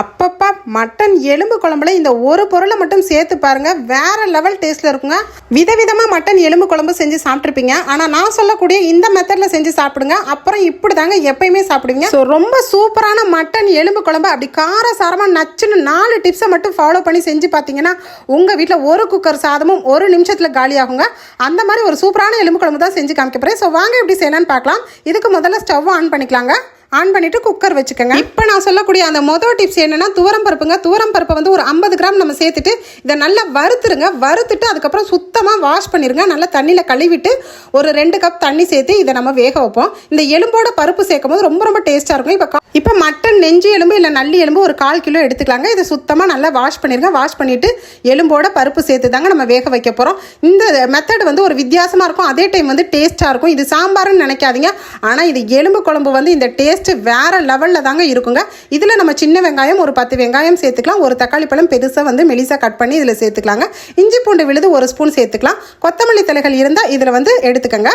அப்பப்பா மட்டன் எலும்பு குழம்புல இந்த ஒரு பொருளை மட்டும் சேர்த்து பாருங்க. வேற லெவல் டேஸ்ட்ல இருக்குங்க. விதவிதமா மட்டன் எலும்பு குழம்பு செஞ்சு சாப்பிட்ருப்பீங்க ஆனா நான் சொல்லக்கூடிய இந்த மெத்தட்ல செஞ்சு சாப்பிடுங்க. அப்புறம் இப்படி தாங்க எப்பயுமே சாப்பிடுவீங்க. ஸோ ரொம்ப சூப்பரான மட்டன் எலும்பு குழம்பு. அப்படி காரசாரமா நச்சுன்னு நாலு டிப்ஸை மட்டும் ஃபாலோ பண்ணி செஞ்சு பார்த்தீங்கன்னா உங்க வீட்டில் ஒரு குக்கர் சாதமும் ஒரு நிமிஷத்துல காலி ஆகுங்க. அந்த மாதிரி ஒரு சூப்பரான எலும்பு குழம்பு தான் செஞ்சு காமிக்க போறேன். ஸோ வாங்க எப்படி செய்யலான்னு பார்க்கலாம். இதுக்கு முதல்ல ஸ்டவ் ஆன் பண்ணிக்கலாங்க. ஆன் பண்ணிவிட்டு குக்கர் வச்சுக்கோங்க. இப்போ நான் சொல்லக்கூடிய அந்த மொதல் டிப்ஸ் என்னன்னா துவரம் பருப்புங்க. துவரம் பருப்பை வந்து ஒரு ஐம்பது கிராம் நம்ம சேர்த்துட்டு இதை நல்லா வறுத்துருங்க. வறுத்துட்டு அதுக்கப்புறம் சுத்தமாக வாஷ் பண்ணிருங்க. நல்லா தண்ணியில் கழுவிட்டு ஒரு ரெண்டு கப் தண்ணி சேர்த்து இதை நம்ம வேக வைப்போம். இந்த எலும்போட பருப்பு சேர்க்கும் போது ரொம்ப ரொம்ப டேஸ்ட்டாக இருக்கும். இப்போ இப்போ மட்டன் நெஞ்சு எலும்பு இல்லை நல்லி எலும்பு ஒரு கால் கிலோ எடுத்துக்கலாங்க. இதை சுத்தமாக நல்லா வாஷ் பண்ணிடுங்க வாஷ் பண்ணிட்டு எலும்போட பருப்பு சேர்த்து தாங்க நம்ம வேக வைக்க போகிறோம் இந்த மெத்தட் வந்து ஒரு வித்தியாசமாக இருக்கும். அதே டைம் வந்து டேஸ்ட்டாக இருக்கும். இது சாம்பார்னு நினைக்காதீங்க. ஆனால் இது எலும்பு குழம்பு வந்து இந்த டேஸ்ட் டேஸ்ட்டு வேறு லெவலில் தாங்க இருக்குங்க. இதில் நம்ம சின்ன வெங்காயம் ஒரு பத்து வெங்காயம் சேர்த்துக்கலாம். ஒரு தக்காளி பழம் பெருசாக வந்து மெலிசாக கட் பண்ணி இதில் சேர்த்துக்கலாங்க. இஞ்சி பூண்டு விழுது ஒரு ஸ்பூன் சேர்த்துக்கலாம். கொத்தமல்லி தலைகள் இருந்தால் இதில் வந்து எடுத்துக்கோங்க.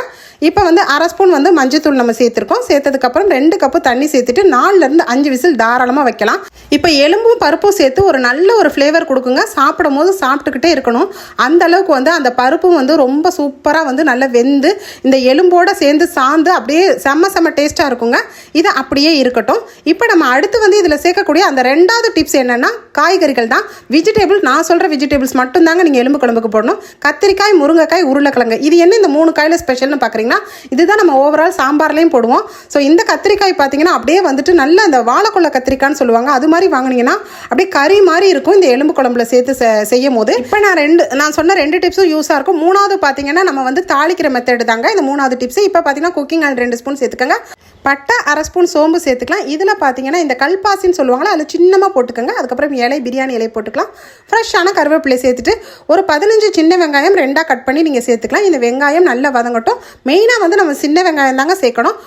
இப்போ வந்து அரை ஸ்பூன் வந்து மஞ்சத்தூள் நம்ம சேர்த்துருக்கோம். சேர்த்ததுக்கப்புறம் ரெண்டு கப்பு தண்ணி சேர்த்துட்டு நாலுலேருந்து அஞ்சு விசில் தாராளமாக வைக்கலாம். இப்போ எலும்பும் பருப்பும் சேர்த்து ஒரு நல்ல ஒரு ஃப்ளேவர் கொடுக்குங்க. சாப்பிடும் போது சாப்பிட்டுக்கிட்டே இருக்கணும். அந்த அளவுக்கு வந்து அந்த பருப்பும் வந்து ரொம்ப சூப்பராக வந்து நல்லா வெந்து இந்த எலும்போடு சேர்ந்து சாந்து அப்படியே செம்ம செம்ம டேஸ்ட்டாக இருக்குங்க. இது அப்படியே இருக்கட்டும். இப்போ நம்ம அடுத்து வந்து இதில் சேர்க்கக்கூடிய அந்த ரெண்டாவது டிப்ஸ் என்னென்னா காய்கறிகள் தான். வெஜிடபிள் நான் சொல்கிற வெஜிடபிள்ஸ் மட்டும்தாங்க நீங்கள் எலும்பு குழம்புக்கு போடணும். கத்திரிக்காய் முருங்கைக்காய் உருளைக்கிழங்கு. இது என்ன இந்த மூணு காயில் ஸ்பெஷல்னு பார்க்குறீங்கன்னா இதுதான் நம்ம ஓவரால் சாம்பார்லேயும் போடுவோம். ஸோ இந்த கத்திரிக்காய் பார்த்தீங்கன்னா அப்படியே வந்துட்டு நல்ல அந்த வாழைக்குள்ள கத்திரிக்காய்னு சொல்லுவாங்க. அது மாதிரி வாங்கினீங்கன்னா அப்படியே கறி மாதிரி இருக்கும் இந்த எலும்பு குழம்புல சேர்த்து செ- செய்யும் போது இப்போ நான் ரெண்டு நான் சொன்ன ரெண்டு டிப்ஸும் யூஸாக இருக்கும். மூணாவது பார்த்தீங்கன்னா நம்ம வந்து தாளிக்கிற மெத்தட் தாங்க. இந்த மூணாவது டிப்ஸ் இப்போ பார்த்தீங்கன்னா குக்கிங் ஆயில் ரெண்டு ஸ்பூன் சேர்த்துக்கோங்க. பட்டை அரை ஸ்பூன் சோம்பு சேர்த்துக்கலாம். இதில் பார்த்தீங்கன்னா இந்த கல்பாசின்னு சொல்லுவாங்களா அதில் சின்னமாக போட்டுக்கோங்க. அதுக்கப்புறம் இலை பிரியாணி இலை போட்டுக்கலாம். ஃப்ரெஷ்ஷான கருவேப்பிலை சேர்த்துட்டு ஒரு பதினஞ்சு சின்ன வெங்காயம் ரெண்டாக கட் பண்ணி நீங்கள் சேர்த்துக்கலாம். இந்த வெங்காயம் நல்லா வதங்கட்டும். மெயினாக வந்து நம்ம சின்ன வெங்காயம் தாங்க சேர்க்கணும்.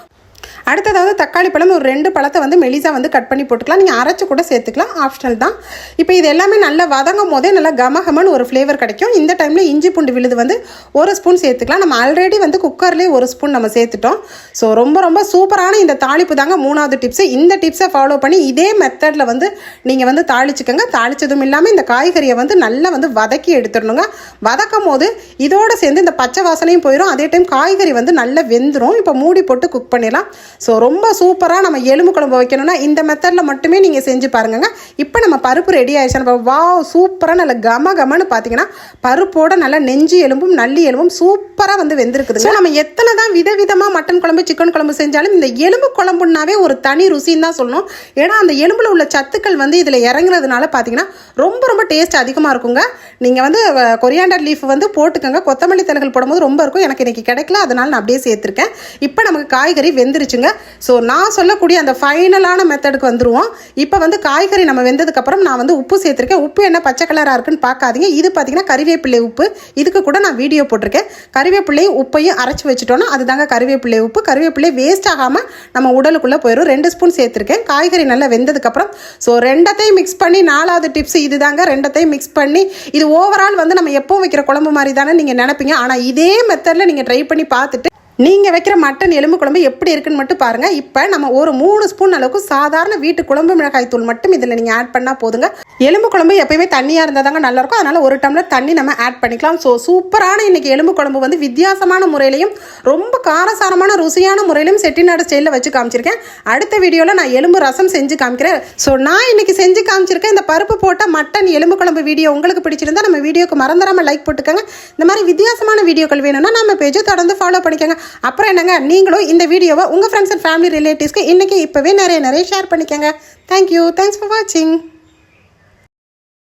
அடுத்ததாவது தக்காளி பழம் ஒரு ரெண்டு பழத்தை வந்து மெலிசாக வந்து கட் பண்ணி போட்டுக்கலாம். நீங்கள் அரைச்சி கூட சேர்த்துக்கலாம். ஆப்ஷனல் தான். இப்போ இது எல்லாமே நல்லா வதங்கும் போதே நல்லா கமகமன்னு ஒரு ஃப்ளேவர் கிடைக்கும். இந்த டைமில் இஞ்சி பூண்டு விழுது வந்து ஒரு ஸ்பூன் சேர்த்துக்கலாம். நம்ம ஆல்ரெடி வந்து குக்கர்லேயே ஒரு ஸ்பூன் நம்ம சேர்த்துட்டோம். ஸோ ரொம்ப ரொம்ப சூப்பரான இந்த தாளிப்பு தாங்க மூணாவது டிப்ஸு இந்த டிப்ஸை ஃபாலோ பண்ணி இதே மெத்தடில் வந்து நீங்கள் வந்து தாளிச்சுக்கோங்க. தாளிச்சதும் இல்லாமல் இந்த காய்கறியை வந்து நல்லா வந்து வதக்கி எடுத்துடணுங்க. வதக்கும் போது இதோடு சேர்ந்து இந்த பச்சை வாசனையும் போயிடும் அதே டைம் காய்கறி வந்து நல்லா வெந்துடும் இப்போ மூடி போட்டு குக் பண்ணிடலாம். ஸோ ரொம்ப சூப்பராக நம்ம எலும்பு குழம்பு வைக்கணும்னா இந்த மெத்தடில் மட்டுமே நீங்கள் செஞ்சு பாருங்கங்க. இப்போ நம்ம பருப்பு ரெடி ஆயிடுச்சு. வா சூப்பராக நல்ல கம கமன்னு பார்த்தீங்கன்னா பருப்போட நல்லா நெஞ்சு எலும்பும் நல்லி எலும்பும் சூப்பராக வந்து வெந்திருக்குது ஸோ நம்ம எத்தனை தான் விதவிதமாக மட்டன் குழம்பு சிக்கன் குழம்பு செஞ்சாலும் இந்த எலும்பு குழம்புனாவே ஒரு தனி ருசின்னு தான் சொல்லணும். ஏன்னா அந்த எலும்பில் உள்ள சத்துக்கள் வந்து இதில் இறங்குறதுனால பார்த்தீங்கன்னா ரொம்ப ரொம்ப டேஸ்ட் அதிகமாக இருக்குங்க. நீங்கள் வந்து கொரியாண்டர் லீஃப் வந்து போட்டுக்கோங்க. கொத்தமல்லி தழைகள் போடும்போது ரொம்ப இருக்கும். எனக்கு இன்னைக்கு கிடைக்கல. அதனால நான் அப்படியே சேர்த்துருக்கேன். இப்போ நமக்கு காய்கறி வெந்து வெந்துருச்சுங்க. ஸோ நான் சொல்லக்கூடிய அந்த ஃபைனலான மெத்தடுக்கு வந்துருவோம். இப்போ வந்து காய்கறி நம்ம வெந்ததுக்கப்புறம் நான் வந்து உப்பு சேர்த்துருக்கேன். உப்பு என்ன பச்சை கலராக இருக்குன்னு பார்க்காதீங்க. இது பார்த்தீங்கன்னா கறிவேப்பிள்ளை உப்பு. இதுக்கு கூட நான் வீடியோ போட்டிருக்கேன். கறிவேப்பிள்ளையும் உப்பையும் அரைச்சி வச்சுட்டோன்னா அதுதாங்க கறிவேப்பிள்ளை உப்பு. கறிவேப்பிள்ளை வேஸ்ட் ஆகாமல் நம்ம உடலுக்குள்ளே போயிடும் ரெண்டு ஸ்பூன் சேர்த்துருக்கேன். காய்கறி நல்லா வெந்ததுக்கப்புறம் ஸோ ரெண்டத்தையும் மிக்ஸ் பண்ணி நாலாவது டிப்ஸ் இதுதாங்க. ரெண்டத்தையும் மிக்ஸ் பண்ணி இது ஓவரால் வந்து நம்ம எப்போ வைக்கிற குழம்பு மாதிரி தானே நீங்கள் நினைப்பீங்க. ஆனால் இதே மெத்தடில் நீங்கள் ட்ரை பண்ணி பார்த்துட்டு நீங்கள் வைக்கிற மட்டன் எலும்பு குழம்பு எப்படி இருக்குன்னு மட்டும் பாருங்கள் இப்போ நம்ம ஒரு மூணு ஸ்பூன் அளவுக்கு சாதாரண வீட்டு குழம்பு மிளகாய் தூள் மட்டும் இதில் நீங்கள் ஆட் பண்ணால் போதுங்க. எலும்பு குழம்பு எப்பயுமே தண்ணியாக இருந்தால் தாங்க நல்லாயிருக்கும். அதனால் ஒரு டம்ளர் தண்ணி நம்ம ஆட் பண்ணிக்கலாம். ஸோ சூப்பரான இன்னைக்கு எலும்பு குழம்பு வந்து வித்தியாசமான முறையிலையும் ரொம்ப காரசாரமான ருசியான முறையிலும் செட்டிநாடு ஸ்டைலில் வச்சு காமிச்சிருக்கேன். அடுத்த வீடியோவில் நான் எலும்பு ரசம் செஞ்சு காமிக்கிறேன். ஸோ நான் இன்னைக்கு செஞ்சு காமிச்சிருக்கேன். இந்த பருப்பு போட்ட மட்டன் எலும்பு குழம்பு வீடியோ உங்களுக்கு பிடிச்சிருந்தா நம்ம வீடியோக்கு மறந்துடாமல் லைக் போட்டுக்கோங்க. இந்த மாதிரி வித்தியாசமான வீடியோக்கள் வேணும்னா நம்ம பேஜை தொடர்ந்து ஃபாலோ பண்ணிக்கோங்க. அப்புறம் என்னங்க நீங்களும் இந்த வீடியோவை உங்கள் ஃப்ரெண்ட்ஸ் அண்ட் ஃபேமிலி ரிலேட்டிவ்ஸ்க்கு இன்றைக்கி இப்போவே நிறைய நிறைய ஷேர் பண்ணிக்கோங்க. தேங்க்யூ தேங்க்ஸ் ஃபார் வாட்சிங்